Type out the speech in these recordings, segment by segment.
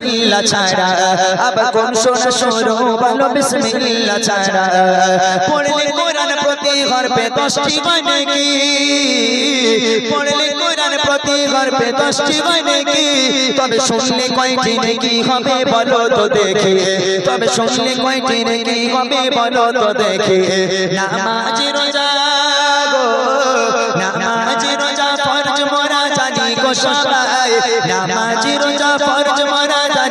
বিসমিল্লাহ ছাড়া। আবার কোন শোনা শুরু বলো বিসমিল্লাহ ছাড়া। পড়লে কোরআন প্রতি গর্বে দশটি নাকি পড়লে কোরআন প্রতি গর্বে দশটি নাকি তবে শুনলে কয়টি নাকি হবে বলো তো দেখে? তবে শুনলে কয়টি নাকি হবে বলো তো দেখে? নামাজ রোজা গো। নামাজ রোজা ফরজ মোরা জানি গো সবাই। নামাজ রোজা ফরজ মোরা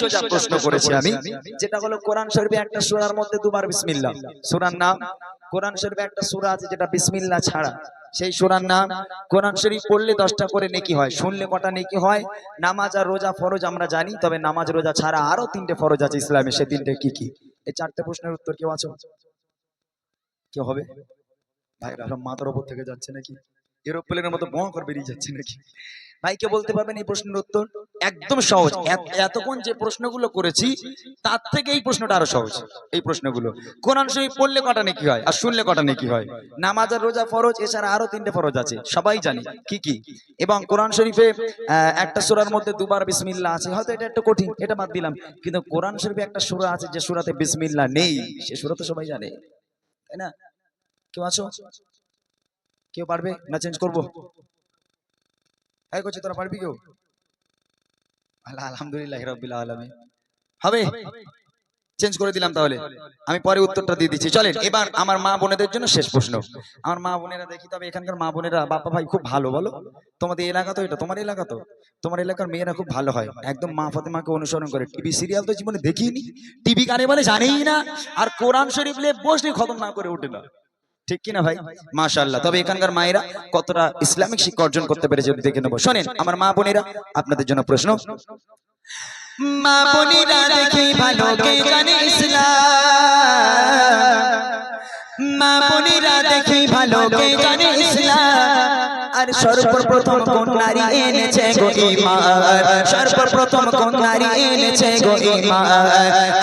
সোজা প্রশ্ন করেছি আমি যেটা হলো কোরআন শরীফে একটা সূরার মধ্যে দুবার বিসমিল্লাহ। সূরার নাম? কোরআন শরীফে একটা সূরা আছে যেটা বিসমিল্লাহ ছাড়া। সেই সূরার নাম কোরআন শরীফ পড়লে দশটা করে নেকি হয় শুনলে কটা নেকি হয়? নামাজ আর রোজা ফরজ আমরা জানি তবে নামাজ রোজা ছাড়া আরও তিনটে ফরজ আছে ইসলামে সে তিনটে কি কি? এই চারটে প্রশ্নের উত্তর কেউ আছো? কেউ হবে? সব মাথার উপর থেকে যাচ্ছে নাকি? এরোপ্লেনের মতো বোঁ করে বেরিয়ে যাচ্ছে নাকি? ভাইকে বলতে পারবেন এই প্রশ্নের উত্তর? একদম সহজ। এতক্ষণ যে প্রশ্নগুলো করেছি তার থেকে এই প্রশ্নটা আরও সহজ। এই প্রশ্নগুলো। কোরআন শরীফ পড়লে কটা নাকি হয় আর শুনলে কটা নাকি হয়? নামাজ আর রোজা ফরজ এছাড়া আরও তিনটে ফরজ আছে। সবাই জানি কি কি। এবং কোরআন শরীফে আহ, একটা সুরার মধ্যে দুবার বিসমিল্লা আছে। হয়তো এটা একটু কঠিন এটা বাদ দিলাম। কিন্তু কোরআন শরীফে একটা সূরা আছে যে সূরাতে বিসমিল্লা নেই। সে সূরা তো সবাই জানে। তাই না? কেউ আছো? কেউ পারবে না চেঞ্জ করব? এই করছে তোরা পারবি কেউ? আল্লাহ আলহামদুলিল্লাহ রব্বিল আলামিন। হবে? চেঞ্জ করে দিলাম তাহলে। আমি পরে উত্তরটা দিয়ে দিচ্ছি। চলেন এবার আমার মা বোনেদের জন্য শেষ প্রশ্ন। আমার মা বোনেরা দেখি তবে এখানকার মা বোনেরা বাবা ভাই খুব ভালো বলো? তোমাদের এলাকা তো এটা তোমার এলাকা তো? তোমার এলাকার মেয়েরা খুব ভালো হয়। একদম মা ফাতেমাকে অনুসরণ করে। টিভি সিরিয়াল তো জীবনে দেখিনি। টিভি কানে বলে জানেই না। আর কোরআন শরীফ লে বসলে খতম না করে ওঠে না। ঠিক কিনা ভাই? মাশাআল্লাহ। তবে এখানকার মায়েরা কতটা ইসলামিক শিক্ষা অর্জন করতে পেরেছে দেখে নেব। শোনেন, আমার মা বোনেরা, আপনাদের জন্য প্রশ্ন। মা বোনেরা দেখি ভালো কে জানে ইসলাম? মা বোনেরা দেখি ভালো কে জানে ইসলাম? আর সর্বপ্রথম কোন নারী এনেছে গো ঈমান? সর্বপ্রথম কোন নারী এনেছে গো ঈমান?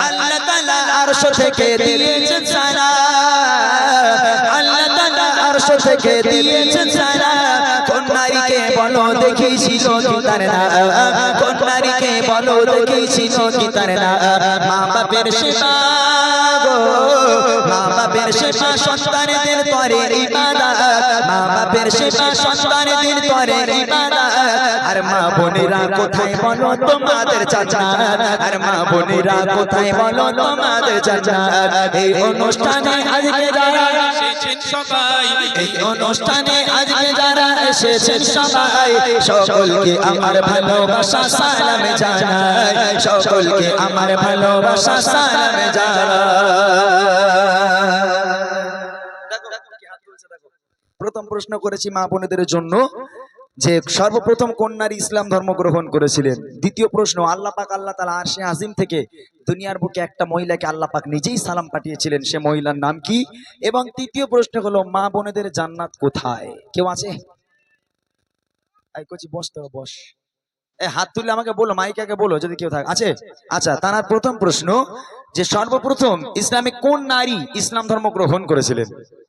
আল্লাহ তাআলা আরশ থেকে দিয়েছেন সারা। থেকে দিয়েছে সারা কোন নারীকে বলো দেখেছি কি তার কোন নারীকে বলো দেখেছি কি তার মা বাপের সেবা মা বাপের সেবা সন্তানদের করে ইবাদত। মা বাপের সেবা সন্তানদের করে ইবাদত। আর মা বোনেরা কোথায় বলো তোমাদের চাচা? আর মা বোনেরা কোথায় বলো তোমাদের চাচা? এই অনুষ্ঠানে আজকে যারা এসেছেন সবাই এই অনুষ্ঠানে আজকে যারা এসেছেন সবাই সকলকে আমার ভালোবাসা সালাম জানাই। সকলকে আমার ভালোবাসা সালাম জানাই। প্রথম প্রশ্ন করেছি মা বোনেদের জন্য। যে সর্বপ্রথম কন্যার ইসলাম ধর্ম গ্রহণ করেছিলেন? দ্বিতীয় প্রশ্ন, আল্লাহ পাক আল্লাহ তালা আরশে আজিম থেকে দুনিয়ার বুকে একটা মহিলাকে আল্লাহ পাক নিজেই সালাম পাঠিয়েছিলেন, সে মহিলার নাম কি? এবং তৃতীয় প্রশ্ন হলো, মা বোনেদের জান্নাত কোথায়? কেউ আছে? বসতে বস। হাত তুলে আমাকে বলো মাইকাকে বলো যদি কেউ থাকে। আছে? আচ্ছা তার প্রথম প্রশ্ন যে সর্বপ্রথম ইসলামে কোন নারী ইসলাম ধর্ম গ্রহণ করেছিলেন?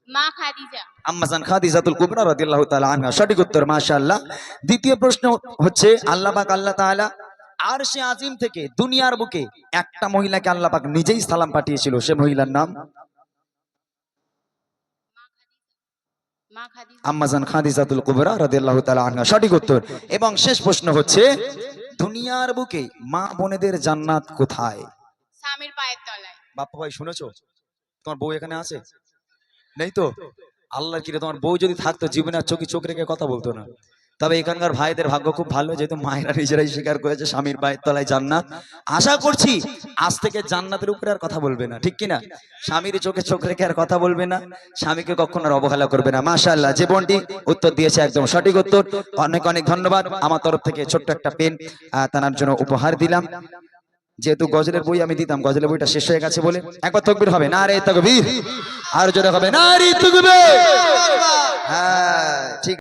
মা খাদিজা। আম্মাজান খাদিজাতুল কুবরা রাদিয়াল্লাহু তাআলা আনহা। সঠিক উত্তর মাশাআল্লাহ। দ্বিতীয় প্রশ্ন হচ্ছে আল্লাহ পাক আল্লাহ তাআলা আরশে আজিম থেকে দুনিয়ার বুকে একটা মহিলাকে আল্লাহ পাক নিজেই সালাম পাঠিয়েছিল সে মহিলার নাম মা খাদিজা আম্মাজান খাদিজাতুল কুবরা রাদিয়াল্লাহু তাআলা আনহা। সঠিক উত্তর। এবং শেষ প্রশ্ন হচ্ছে দুনিয়ার বুকে মা বোনেদের জান্নাত কোথায়? স্বামীর পায়ের তলায়। বাপ্পা ভাই শুনেছো? তোমার বউ এখানে আছে? নেই তো? আল্লাহর কিরে তোমার বউ যদি থাকতো জীবনের চোখে চোখ রেখে কথা বলতো না। তবে এখানকার ভাইদের ভাগ্য খুব ভালো, যেহেতু মায়েরা নিজেরাই স্বীকার করেছে, স্বামীর পায়ের তলায় জান্নাত। আশা করছি আজ থেকে জান্নাতের উপরে আর কথা বলবে না, ঠিক কিনা স্বামীর চোখে চোখ রেখে আর কথা বলবে না, স্বামীকে কখনো আর অবহেলা করবে না। মাশাআল্লাহ যে বোনটি উত্তর দিয়েছে একদম সঠিক উত্তর। অনেক অনেক ধন্যবাদ। আমার তরফ থেকে ছোট্ট একটা পেন তার জন্য উপহার দিলাম। যেহেতু গজলের বই আমি দিতাম, গজলের বইটা শেষ হয়ে গেছে বলে একবার তকবির হবে। না রে তকবির। আর জোরে হবে না রে তকবির